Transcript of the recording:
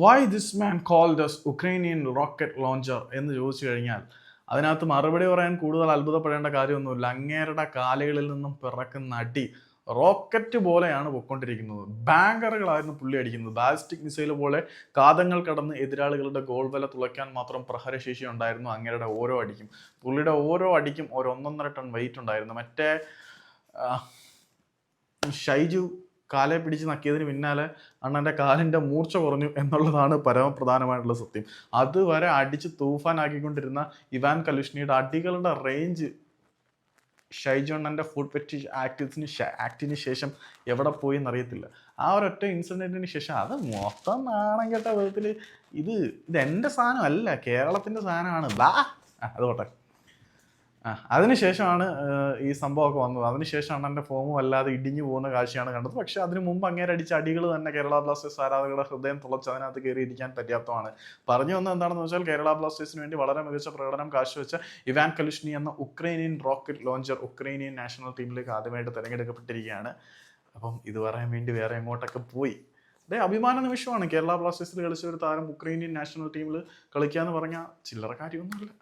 Why this man call thus Ukrainian rocket launcher എന്ന് ചോദിച്ചു കഴിഞ്ഞാൽ അതിനകത്ത് മറുപടി പറയാൻ കൂടുതൽ അത്ഭുതപ്പെടേണ്ട കാര്യമൊന്നുമില്ല. അങ്ങേരുടെ കാലുകളിൽ നിന്നും പിറക്കുന്ന അടി റോക്കറ്റ് പോലെയാണ് പൊയ്ക്കൊണ്ടിരിക്കുന്നത്. ബാങ്കറുകളായിരുന്നു പുള്ളി അടിക്കുന്നത്. ബാലിസ്റ്റിക് മിസൈൽ പോലെ കാതങ്ങൾ കടന്ന് എതിരാളികളുടെ ഗോൾ വില തുളയ്ക്കാൻ മാത്രം പ്രഹരശേഷി ഉണ്ടായിരുന്നു അങ്ങേരുടെ ഓരോ അടിക്കും. പുള്ളിയുടെ ഓരോ അടിക്കും ഒരു ഒന്നൊന്നര ടൺ വെയിറ്റ് ഉണ്ടായിരുന്നു. മറ്റേ ഷൈജു കാലെ പിടിച്ച് നക്കിയതിന് പിന്നാലെ അണ്ണന്റെ കാലിന്റെ മൂർച്ച കുറഞ്ഞു എന്നുള്ളതാണ് പരമപ്രധാനമായിട്ടുള്ള സത്യം. അതുവരെ അടിച്ച് തൂഫാനാക്കിക്കൊണ്ടിരുന്ന ഇവാൻ കലുഷ്ണിയുടെ അടികളുടെ റേഞ്ച് ഷൈജു അണ്ണന്റെ ഫുഡ് പെറ്റി ആക്ടിന് ആക്ടിന് ശേഷം എവിടെ പോയി എന്നറിയത്തില്ല ആ ഒരൊറ്റ ഇൻസിഡന്റിന് ശേഷം അത് മൊത്തം നാണം കേട്ട വിധത്തിൽ ഇത് ഇത് എന്റെ സാധനമല്ല കേരളത്തിന്റെ സാധനമാണ്. ബാ ആ, അത് പോട്ടെ. ആ അതിനുശേഷമാണ് ഈ സംഭവമൊക്കെ വന്നത്. അതിനുശേഷമാണ് എന്റെ ഫോമും അല്ലാതെ ഇടിഞ്ഞു പോകുന്ന കാഴ്ചയാണ് കണ്ടത്. പക്ഷേ അതിന് മുമ്പ് അങ്ങേരെ അടിച്ച അടികൾ തന്നെ കേരള ബ്ലാസ്റ്റേഴ്സ് ആരാധകരുടെ ഹൃദയം തുളച്ച് അതിനകത്ത് കയറി ഇരിക്കാൻ പര്യാപ്തമാണ്. പറഞ്ഞു വന്നത് എന്താണെന്ന് വെച്ചാൽ കേരള ബ്ലാസ്റ്റേഴ്സിന് വേണ്ടി വളരെ മികച്ച പ്രകടനം കാഴ്ചവെച്ച ഇവാൻ കലുഷ്നി എന്ന Ukrainian rocket launcher Ukrainian national ടീമിലേക്ക് ആദ്യമായിട്ട് തിരഞ്ഞെടുക്കപ്പെട്ടിരിക്കുകയാണ്. അപ്പം ഇത് പറയാൻ വേണ്ടി വേറെ എങ്ങോട്ടൊക്കെ പോയി. അതേ അഭിമാന നിമിഷമാണ് കേരള ബ്ലാസ്റ്റേഴ്സിൽ കളിച്ച ഒരു താരം ഉക്രൈനിയൻ നാഷണൽ ടീമിൽ കളിക്കുക എന്ന് പറഞ്ഞാൽ ചില്ലറ കാര്യമൊന്നുമില്ല.